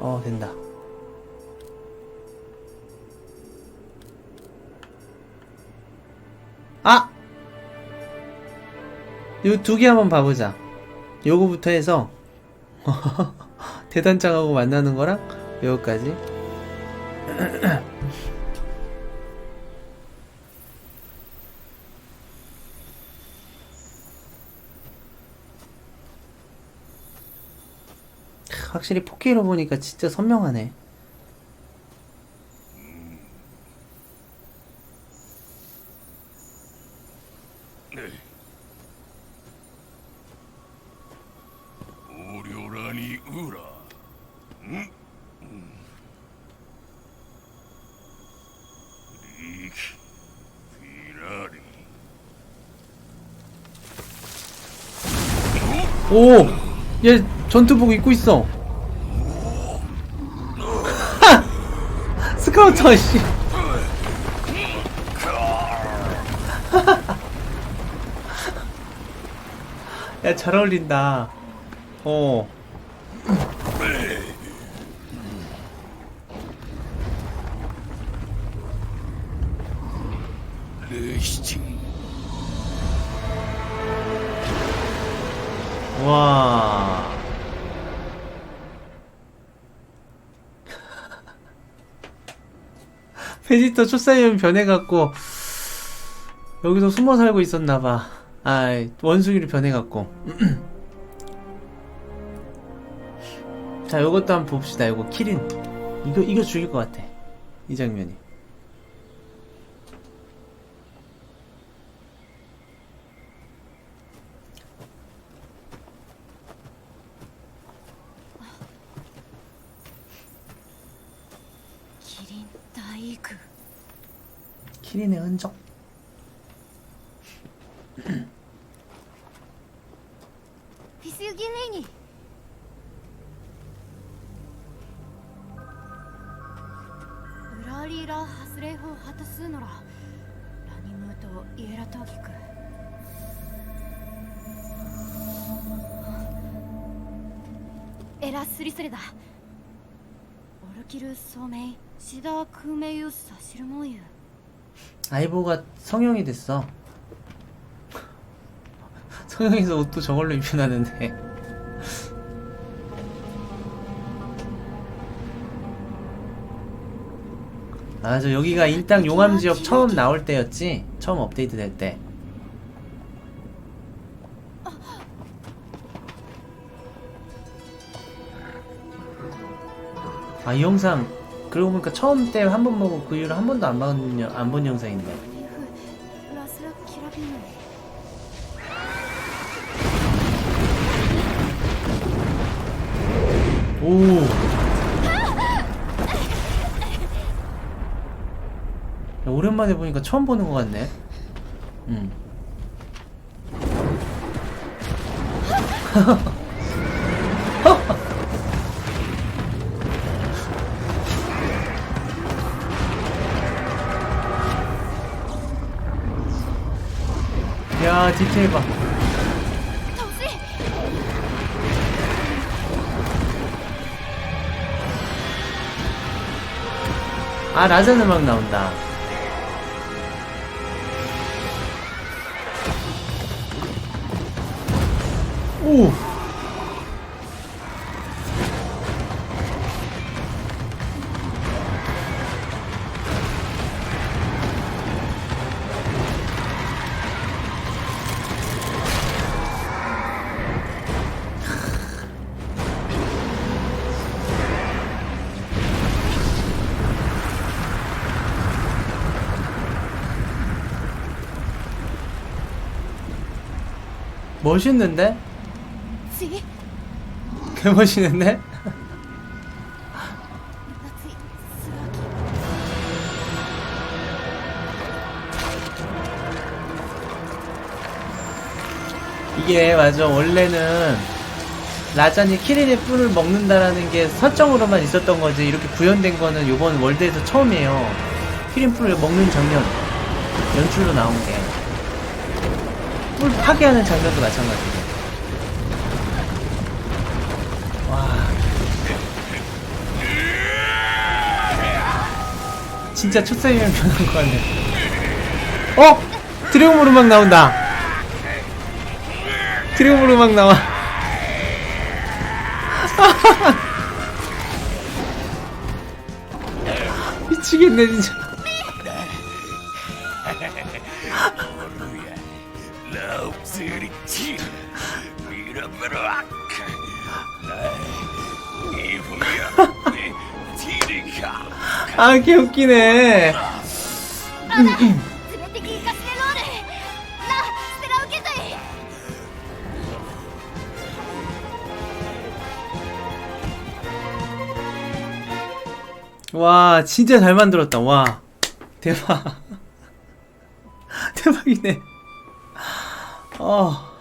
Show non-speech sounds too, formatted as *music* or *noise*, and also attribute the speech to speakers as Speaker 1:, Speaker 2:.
Speaker 1: 어 된다. 아! 요 두 개 한번 봐보자. 요거부터 해서. *laughs* 대단장하고 만나는 거랑 요거까지 *clears throat* 확실히 4K로 보니까 진짜 선명하네.
Speaker 2: 오!
Speaker 1: 얘 전투복 입고 있어. 스카우터 씨. 야, 잘 어울린다. 어. 와. 베지터 초사이언 변해갖고 여기서 숨어 살고 있었나봐. 아, 원숭이로 변해갖고. *clears throat* 자, 요것도 한번 봅시다. 요거 키린. 이거 이거 죽일 것 같아. 이 장면이.
Speaker 3: 기린 다이
Speaker 1: 그 기린의 흔적
Speaker 3: 비스기린이 우라리라 하스레호 하타스노라 라니무토 이에라토기크エラスリスレだオルキル聡明 시다 크메유 사실모유.
Speaker 1: 아이보가 성형이 됐어. 성형해서 옷도 저걸로 입혀놨는데. 아, 저 여기가 일당 용암 지역 처음 나올 때였지? 처음 업데이트 될 때. 아, 이 영상 그러고 보니까 처음 때 한 번 보고 그 이후로 한 번도 안 본 안 본 영상인데. 오. 야, 오랜만에 보니까 처음 보는 것 같네. 음. *laughs* 야, 디테일 봐.
Speaker 3: 倒せ
Speaker 1: 아, 라잔 음악 나온다. 오! 멋있는데? 개 멋있는데? 이게 맞아. 원래는 라잔이 키린의 뿔을 먹는다라는 게 설정으로만 있었던 거지. 이렇게 구현된 거는 요번 월드에서 처음이에요. 키린 뿔을 먹는 장면. 연출로 나온 게. 풀 파괴하는 장면도 마찬가지고. 와. 진짜 초쌤이면 변한 거 같네. 어! 드래곤볼 음악 나온다. 드래곤볼 음악 나와. *laughs* 미치겠네, 진짜.
Speaker 2: 럽스리치 미러브락.
Speaker 1: 아 개웃기네. 와 진짜 잘 만들었다. 와 대박. *laughs* 대박이네. 어.